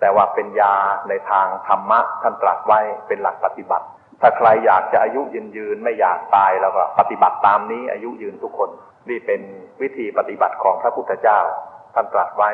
แต่ว่าเป็นยาในทางธรรมะท่านตรัสไว้เป็นหลักปฏิบัติ ถ้าใครอยากจะอายุยืนยืนไม่อยากตายแล้วก็ปฏิบัติตามนี้อายุยืนทุกคน นี่เป็นวิธีปฏิบัติของพระพุทธเจ้าท่านตรัสไว้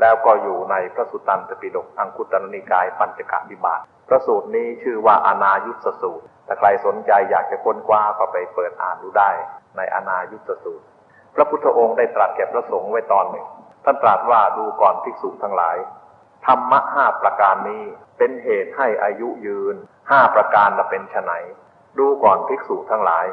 แล้วก็อยู่ในพระสุตตันตปิฎกอังคุตรนิกายปัญจกวิบาทพระสูตรนี้ชื่อว่าอนายุตสูตร ถ้าใครสนใจอยากจะค้นคว้าก็ไปเปิดอ่านดูได้ในอนายุตสูตร พระพุทธองค์ได้ตรัสแก่พระสงฆ์ไว้ตอนหนึ่ง ท่านตรัสว่าดูก่อนภิกษุทั้งหลาย ธรรมะห้าประการนี้เป็นเหตุให้อายุยืนห้าประการจะเป็นไนดูก่อนภิกษุทั้งหลาย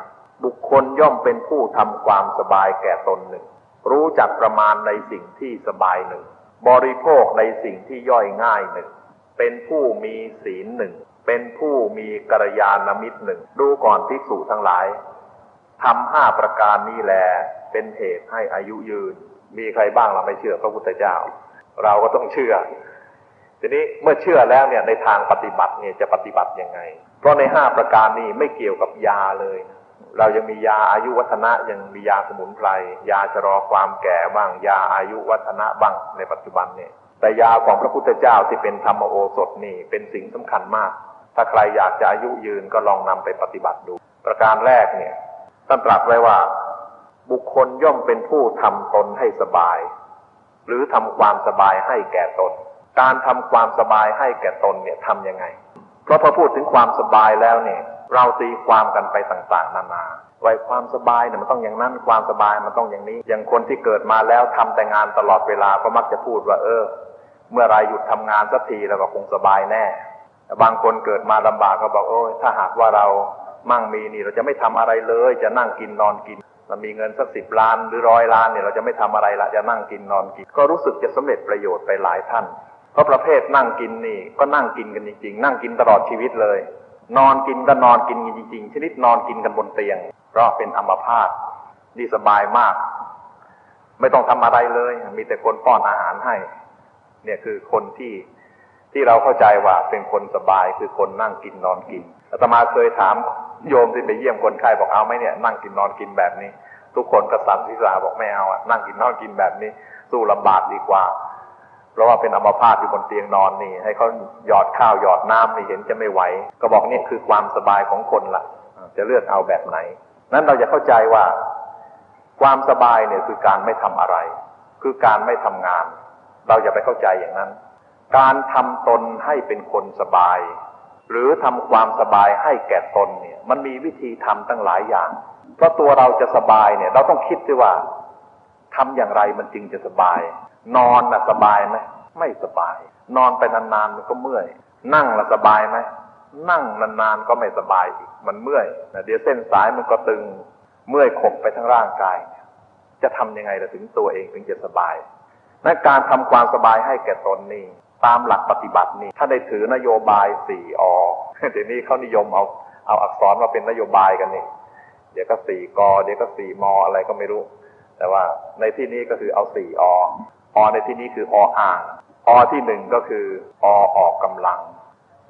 บุคคลย่อมเป็นผู้ทำความสบายแก่ตนหนึ่ง รู้จักประมาณในสิ่งที่สบายหนึ่ง บริโภคในสิ่งที่ย่อยง่ายหนึ่ง เป็นผู้มีศีลหนึ่ง เป็นผู้มีกัลยาณมิตรหนึ่ง ดูก่อนภิกษุทั้งหลายทำห้าประการนี้แล เป็นเหตุให้อายุยืน มีใครบ้างเราไม่เชื่อพระพุทธเจ้า เราก็ต้องเชื่อ ทีนี้เมื่อเชื่อแล้วเนี่ยในทางปฏิบัติเนี่ยจะปฏิบัติยังไง เพราะในห้าประการนี้ไม่เกี่ยวกับยาเลยนะเรายังมียาอายุวัฒนะยังมียาสมุนไพรยาชะลอความแก่บ้าง ยาอายุวัฒนะบ้างในปัจจุบันเนี่ย แต่ยาของพระพุทธเจ้าที่เป็นธรรมโอสถนี่เป็นสิ่งสำคัญมาก ถ้าใครอยากจะอายุยืนก็ลองนำไปปฏิบัติดู ประการแรกเนี่ยท่านตรัสไว้ว่า บุคคลย่อมเป็นผู้ทำตนให้สบาย หรือทำความสบายให้แก่ตน การทำความสบายให้แก่ตนเนี่ยทำยังไง เพราะพอพูดถึงความสบายแล้วเนี่ย เราตีความกันไปต่างๆ นานาไว้ความสบายเนี่ยมันต้องอย่างนั้นความสบายมันต้องอย่างนี้ อย่างคนที่เกิดมาแล้วทำแต่งานตลอดเวลาก็มักจะพูดว่า เออ เมื่อไรหยุดทำงานสักทีแล้วก็คงสบายแน่บางคนเกิดมาลำบากก็บอกโอ้ยถ้าหากว่าเรามั่งมีนี่เราจะไม่ทำอะไรเลย จะนั่งกินนอนกินเรามีเงินสักสิบล้านหรือร้อยล้านเนี่ยเราจะไม่ทำอะไรละจะนั่งกินนอนกิน ก็รู้สึกจะสำเร็จประโยชน์ไปหลายท่าน เพราะประเภทนั่งกินนี่ ก็นั่งกินกันจริง ๆ นั่งกินตลอดชีวิตเลย นอนกินก็นอนกินกันจริง ๆ ชนิดนอนกินกันบนเตียง เพราะเป็นอัมพาตนี่สบายมาก ไม่ต้องทำอะไรเลย มีแต่คนป้อนอาหารให้ เนี่ยคือคนที่ที่เราเข้าใจว่าเป็นคนสบายคือคนนั่งกินนอนกินอาตมาเคยถามโยมที่ไปเยี่ยมคนไข้บอกเอาไหมเนี่ยนั่งกินนอนกินแบบนี้ ทุกคนก็สันศีรษะบอกไม่เอาอะนั่งกินนอนกินแบบนี้ สู้ลำบากดีกว่า เพราะว่าเป็นอัมพาตอยู่บนเตียงนอนนี่ ให้เขาหยอดข้าวหยอดน้ำนี่เห็นจะไม่ไหว ก็บอกนี่คือความสบายของคนละ่ะ จะเลือกเอาแบบไหน นั้นเราจะเข้าใจว่า ความสบายเนี่ยคือการไม่ทำอะไร คือการไม่ทำงาน เราอย่าไปเข้าใจอย่างนั้น การทำตนให้เป็นคนสบาย หรือทำความสบายให้แก่ตนเนี่ย มันมีวิธีทำตั้งหลายอย่าง เพราะตัวเราจะสบายเนี่ย เราต้องคิดด้วยว่า ทำอย่างไรมันจึงจะสบาย นอนน่ะสบายไหมไม่สบาย นอนไปนานๆมันก็เมื่อย นั่งละสบายไหมนั่งนานๆก็ไม่สบายอีกมันเมื่อยเดี๋ยวเส้นสายมันก็ตึงเมื่อยขบไปทั้งร่างกาย จะทำยังไงละถึงตัวเองถึงจะสบายนั่นการทำความสบายให้แก่ตนนี่ตามหลักปฏิบัตินี่ถ้าได้ถือนโยบายสี่อเดี๋ยวนี้เขานิยมเอาเอาอักษรมาเป็นนโยบายกันนี่เดี๋ยวก็สี่กเดี๋ยวก็สี่มออะไรก็ไม่รู้ แต่ว่าในที่นี้ก็คือเอาสี่ออในที่นี้คือออ่างอที่หนึ่งก็คืออออกกำลัง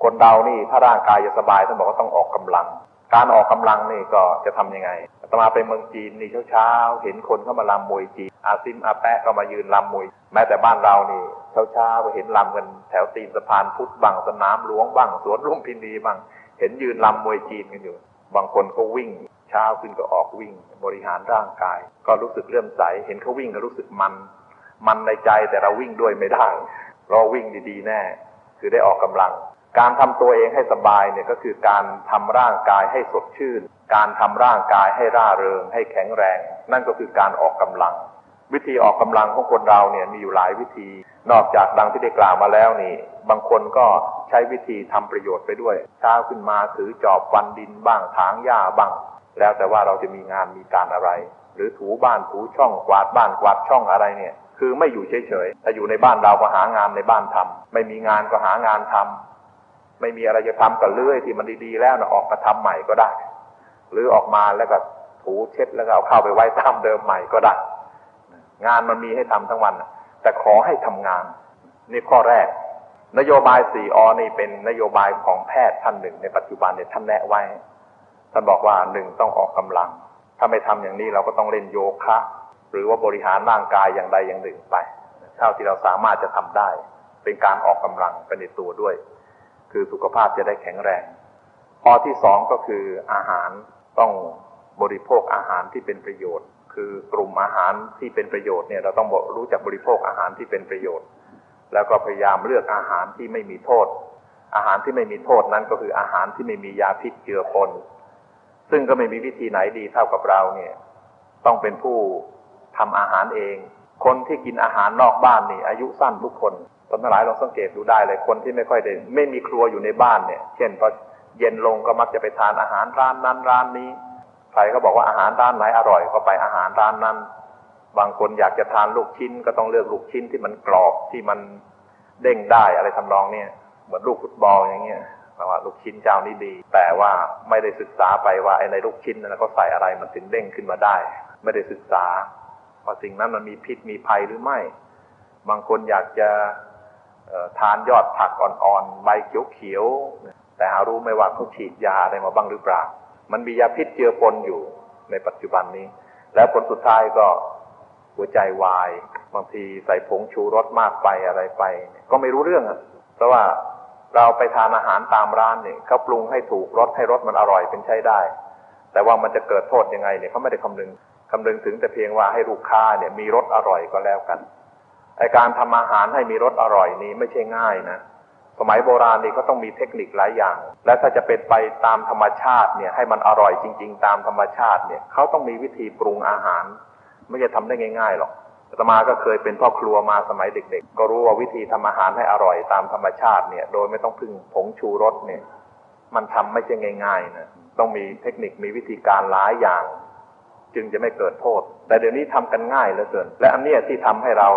คนเรานี่ถ้าร่างกายจะสบายท่านบอกว่าต้องออกกำลัง การออกกำลังนี่ก็จะทํำยังไงตมาไปเมืองจีนนี่เช้าๆเห็นคนเข้ามาลำมวยจีนอาซิมอาแปะก็มายืนลำมวย แม้แต่บ้านเรานี่เช้าๆไปเห็นลำกันแถวตีนสะพานพุทธบังสนามหลวงบังสวนรุ่มพินีบังเห็นยืนลำมวยจีนกันอยู่ บางคนก็วิ่ง เช้าขึ้นก็ออกวิ่ง บริหารร่างกาย ก็รู้สึกเลื่อมใส เห็นเขาวิ่งก็รู้สึกมัน มันในใจแต่เราวิ่งด้วยไม่ได้เราวิ่งดีๆ แน่ คือได้ออกกำลัง การทำตัวเองให้สบายเนี่ยก็คือการทำร่างกายให้สดชื่น การทำร่างกายให้ร่าเริง ให้แข็งแรง นั่นก็คือการออกกำลัง วิธีออกกำลังของคนเราเนี่ยมีอยู่หลายวิธี นอกจากดังที่ได้กล่าวมาแล้วนี่ บางคนก็ใช้วิธีทำประโยชน์ไปด้วยเช้าขึ้นมาถือจอบฟันดินบ้างถางหญ้าบ้าง แล้วแต่ว่าเราจะมีงานมีการอะไร หรือถูบ้านถูช่องกวาดบ้านกวาดช่องอะไรเนี่ย คือไม่อยู่เฉยๆถ้าอยู่ในบ้านเราก็หางานในบ้านทำไม่มีงานก็หางานทำไม่มีอะไรจะทำก็เลื่อยที่มันดีๆ แล้วนะออกมาทำใหม่ก็ได้ หรือออกมาแล้วก็ถูเช็ดแล้วก็เอาเข้าไปไว้ตามเดิมใหม่ก็ได้ งานมันมีให้ทำทั้งวัน แต่ขอให้ทำงาน นี่ข้อแรก นโยบายสี่อนี่เป็นนโยบายของแพทย์ท่านหนึ่ง ในปัจจุบันเนี่ยท่านแนะไว้ ท่านบอกว่าหนึ่งต้องออกกำลัง ถ้าไม่ทำอย่างนี้เราก็ต้องเล่นโยคะ หรือว่าบริหารร่างกายอย่างใดอย่างหนึ่งไป เท่าที่เราสามารถจะทำได้ เป็นการออกกำลังไปในตัวด้วย คือสุขภาพจะได้แข็งแรงข้อที่สองก็คืออาหารต้องบริโภคอาหารที่เป็นประโยชน์ คือกลุ่มอาหารที่เป็นประโยชน์เนี่ยเราต้องรู้จักบริโภคอาหารที่เป็นประโยชน์ แล้วก็พยายามเลือกอาหารที่ไม่มีโทษ อาหารที่ไม่มีโทษนั้นก็คืออาหารที่ไม่มียาพิษเจือปน ซึ่งก็ไม่มีวิธีไหนดีเท่ากับเราเนี่ย ต้องเป็นผู้ทำอาหารเอง คนที่กินอาหารนอกบ้านนี่ อายุสั้นทุกคนตอนทั้งหลายลองสังเกตดูได้เลยคนที่ไม่ค่อยได้ไม่มีครัวอยู่ในบ้านเนี่ย เช่นพอเย็นลงก็มักจะไปทานอาหารร้านนั้นร้านนี้ใครก็บอกว่าอาหารร้านไหนอร่อยก็ไปอาหารร้านนั้น บางคนอยากจะทานลูกชิ้นก็ต้องเลือกลูกชิ้นที่มันกรอบที่มันเด้งได้อะไรทำนองเนี่ยเหมือนลูกฟุตบอลอย่างเงี้ย ว่าลูกชิ้นเจ้านี้ดี แต่ว่าไม่ได้ศึกษาไปว่าไอ้ในลูกชิ้นนั้นก็ใส่อะไรมันถึงเด้งขึ้นมาได้ ไม่ได้ศึกษาว่าสิ่งนั้นมันมีพิษมีภัยหรือไม่ บางคนอยากจะทานยอดผักอ่อนๆใบเขียวๆแต่หารู้ไม่ว่าเขาฉีดยาอะไรมาบ้างหรือเปล่า มันมียาพิษเจือปนอยู่ในปัจจุบันนี้ แล้วผลสุดท้ายก็หัวใจวาย บางทีใส่ผงชูรสมากไปอะไรไป ก็ไม่รู้เรื่องอะเพราะว่า เราไปทานอาหารตามร้านเนี่ยเขาปรุงให้ถูกรสให้รสมันอร่อยเป็นใช้ได้ แต่ว่ามันจะเกิดโทษยังไงเนี่ยเขาไม่ได้คำนึงคำนึงถึงแต่เพียงว่าให้ลูกค้าเนี่ยมีรสอร่อยก็แล้วกันไอการทำอาหารให้มีรสอร่อยนี้ไม่ใช่ง่ายนะ สมัยโบราณนี่ก็ต้องมีเทคนิคหลายอย่าง และถ้าจะเป็นไปตามธรรมชาติเนี่ยให้มันอร่อยจริง ๆ ตามธรรมชาติเนี่ยเขาต้องมีวิธีปรุงอาหาร ไม่จะทำได้ง่าย ๆหรอก ตมาก็เคยเป็นพ่อครัวมาสมัยเด็ก ๆ ก็รู้ว่าวิธีทำอาหารให้อร่อยตามธรรมชาติเนี่ย โดยไม่ต้องพึ่งผงชูรสเนี่ย มันทำไม่ใช่ง่ายๆนะต้องมีเทคนิคมีวิธีการหลายอย่าง จึงจะไม่เกิดโทษ แต่เดี๋ยวนี้ทำกันง่ายเหลือเกิน และอันเนี้ยที่ทำให้เรา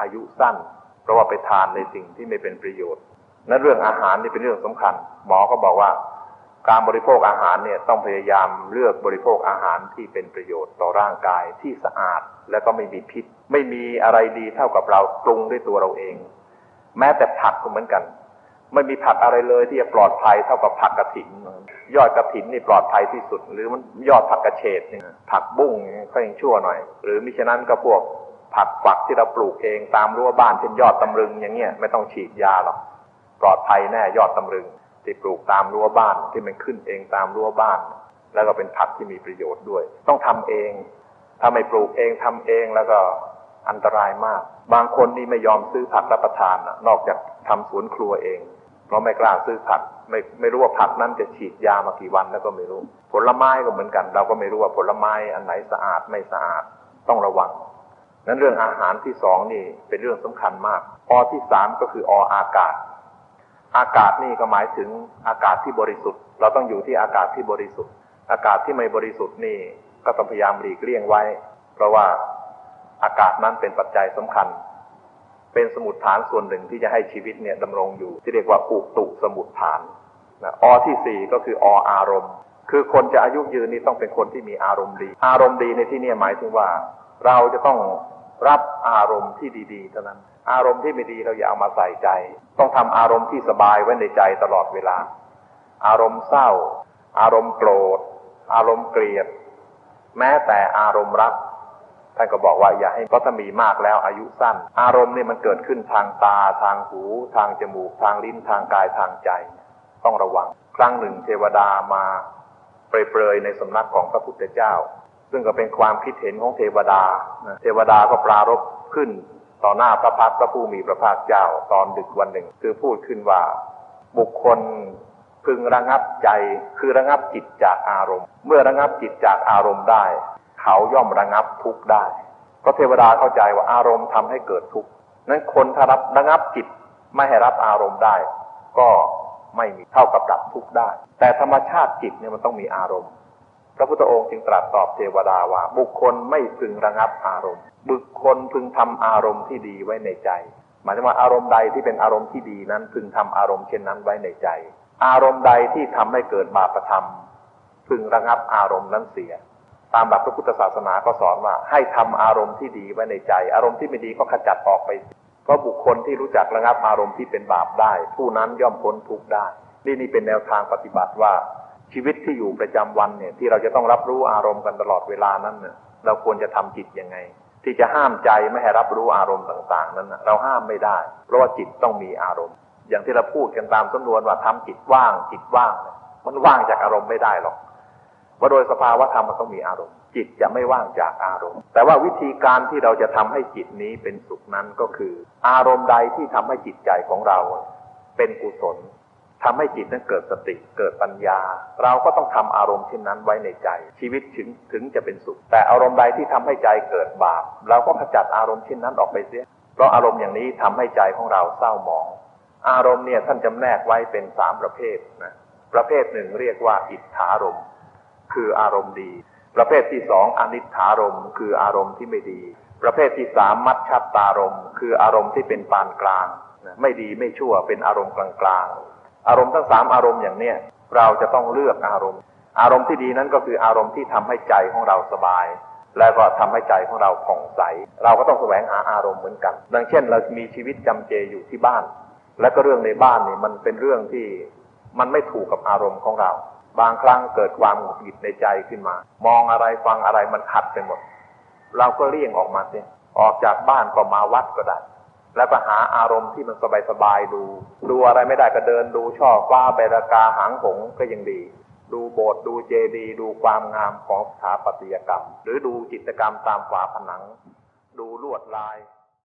อายุสั้น เพราะว่าไปทานในสิ่งที่ไม่เป็นประโยชน์ นั้นเรื่องอาหารนี่เป็นเรื่องสำคัญ หมอก็บอกว่า การบริโภคอาหารเนี่ยต้องพยายามเลือกบริโภคอาหารที่เป็นประโยชน์ต่อร่างกายที่สะอาดและก็ไม่มีพิษ ไม่มีอะไรดีเท่ากับเราปรุงด้วยตัวเราเอง แม้แต่ผักก็เหมือนกัน ไม่มีผักอะไรเลยที่จะปลอดภัยเท่ากับผักกระถินยอดกระถินนี่ปลอดภัยที่สุด หรือมันยอดผักกระเฉดเนี่ยผักบุ้งก็ยังชั่วหน่อย หรือมิฉะนั้นก็พวกผักฝักที่เราปลูกเองตามรั้วบ้านเช่นยอดตำลึงอย่างเงี้ยไม่ต้องฉีดยาหรอกปลอดภัยแน่ยอดตำลึง ที่ปลูกตามรั้วบ้านที่มันขึ้นเองตามรั้วบ้าน แล้วก็เป็นผักที่มีประโยชน์ด้วย ต้องทำเอง ถ้าไม่ปลูกเองทำเองแล้วก็อันตรายมาก บางคนนี่ไม่ยอมซื้อผักรับประทานนอกจากทำสวนครัวเอง เพราะไม่กล้าซื้อผักไม่ไม่รู้ว่าผักนั้นจะฉีดยามากี่วันแล้วก็ไม่รู้ ผลไม้ก็เหมือนกัน เราก็ไม่รู้ว่าผลไม้อันไหนสะอาดไม่สะอาดต้องระวังนั้นเรื่องอาหารที่สองนี่เป็นเรื่องสำคัญมาก อที่สามก็คือออากาศ อากาศนี่ก็หมายถึงอากาศที่บริสุทธิ์ เราต้องอยู่ที่อากาศที่บริสุทธิ์ อากาศที่ไม่บริสุทธิ์นี่ก็ต้องพยายามหลีกเลี่ยงไว้ เพราะว่าอากาศนั้นเป็นปัจจัยสำคัญ เป็นสมุดฐานส่วนหนึ่งที่จะให้ชีวิตเนี่ยดำรงอยู่ ที่เรียกว่าอุตุสมุดฐานนะอที่สี่ก็คือออารมณ์ คือคนจะอายุยืนนี่ต้องเป็นคนที่มีอารมณ์ดี อารมณ์ดีในที่นี้หมายถึงว่า เราจะต้องรับอารมณ์ที่ดีๆเท่านั้น อารมณ์ที่ไม่ดีเราอย่าเอามาใส่ใจ ต้องทำอารมณ์ที่สบายไว้ในใจตลอดเวลา อารมณ์เศร้า อารมณ์โกรธ อารมณ์เกลียด แม้แต่อารมณ์รักท่านก็บอกว่าอย่าให้เพราะถ้ามีมากแล้วอายุสั้น อารมณ์นี่มันเกิดขึ้นทางตา ทางหู ทางจมูก ทางลิ้นทางกายทางใจ ต้องระวัง ครั้งหนึ่งเทวดามาเปรยๆในสำนักของพระพุทธเจ้า ซึ่งก็เป็นความคิดเห็นของเทวดาเทวดาก็ปรารบขึ้น ต่อหน้าพระพักตร์พระผู้มีพระภาคเจ้าตอนดึกวันหนึ่ง คือพูดขึ้นว่า บุคคลพึงระงับใจคือระงับจิตจากอารมณ์ เมื่อระงับจิตจากอารมณ์ได้ เขาย่อมระงับทุกข์ได้พราะเทวดาเข้าใจว่าอารมณ์ทำให้เกิดทุกข์ นั้นคนถ้ารับระงับจิตไม่ให้รับอารมณ์ได้ ก็ไม่มีเท่ากับดับทุกข์ได้ แต่ธรรมชาติจิตเนี่ยมันต้องมีอารมณ์ พระพุทธองค์จึงตรัสตอบเทวดาว่า บุคคลไม่พึงระงับอารมณ์ บุคคลพึงทำอารมณ์ที่ดีไว้ในใจ หมายถึงว่าอารมณ์ใดที่เป็นอารมณ์ที่ดีนั้นพึงทำอารมณ์เช่นนั้นไว้ในใจ อารมณ์ใดที่ทำให้เกิดบาปธรรม พึงระงับอารมณ์นั้นเสีย ตามหลักพระพุทธศาสนาก็สอนว่า ให้ทำอารมณ์ที่ดีไว้ในใจ อารมณ์ที่ไม่ดีก็ขจัดออกไปเพราะบุคคลที่รู้จักระงับอารมณ์ที่เป็นบาปได้ ผู้นั้นย่อมพ้นทุกข์ได้ นี่นี่เป็นแนวทางปฏิบัติว่า ชีวิตที่อยู่ประจำวันเนี่ย ที่เราจะต้องรับรู้อารมณ์กันตลอดเวลานั้นเนี่ยเราควรจะทำจิตยังไง ที่จะห้ามใจไม่ให้รับรู้อารมณ์ต่างๆ นั้นเราห้ามไม่ได้ เพราะว่าจิตต้องมีอารมณ์ อย่างที่เราพูดกันตามสำนวนว่าทำจิตว่าง จิตว่าง มันว่างจากอารมณ์ไม่ได้หรอกว่าโดยสภาวะธรรมมันต้องมีอารมณ์ จิตจะไม่ว่างจากอารมณ์ แต่ว่าวิธีการที่เราจะทำให้จิตนี้เป็นสุขนั้นก็คือ อารมณ์ใดที่ทำให้จิตใจของเรา เป็นกุศล ทำให้จิตนั้นเกิดสติเกิดปัญญา เราก็ต้องทำอารมณ์เช่นนั้นไว้ในใจ ชีวิตถึงถึงจะเป็นสุข แต่อารมณ์ใดที่ทำให้ใจเกิดบาป เราก็ขจัดอารมณ์เช่นนั้นออกไปเสีย เพราะอารมณ์อย่างนี้ทำให้ใจของเราเศร้าหมอง อารมณ์เนี่ยท่านจำแนกไว้เป็นสามประเภทนะประเภทหนึ่งเรียกว่าอิทธารมณ์ คืออารมณ์ดี ประเภทที่สองอนิจฐารมณ์ คืออารมณ์ที่ไม่ดี ประเภทที่สามมัชชัตตารมณ์ คืออารมณ์ที่เป็นปานกลางไม่ดีไม่ชั่วเป็นอารมณ์กลางกลางๆ อารมณ์ทั้งสามอารมณ์อย่างเนี้ยเราจะต้องเลือกอารมณ์ อารมณ์ที่ดีนั้นก็คืออารมณ์ที่ทำให้ใจของเราสบาย แล้วก็ทำให้ใจของเราผ่องใส เราก็ต้องแสวงหาอารมณ์เหมือนกันดังเช่น เรามีชีวิตจำเจอยู่ที่บ้าน และก็เรื่องในบ้านนี่มันเป็นเรื่องที่มันไม่ถูกกับอารมณ์ของเรา บางครั้งเกิดความหงุดหงิดในใจขึ้นมา มองอะไรฟังอะไรมันขัดไปหมด เราก็เลี่ยงออกมาเสียออกจากบ้านก็มาวัดก็ได้ แล้วก็หาอารมณ์ที่มันสบายๆดู ดูอะไรไม่ได้ก็เดินดูช่อฟ้าใบรากาหางหงก็ยังดี ดูโบสถ์ดูเจดีย์ดูความงามของสถาปัตยกรรม หรือดูจิตรกรรมตามฝาผนัง ดูลวดลาย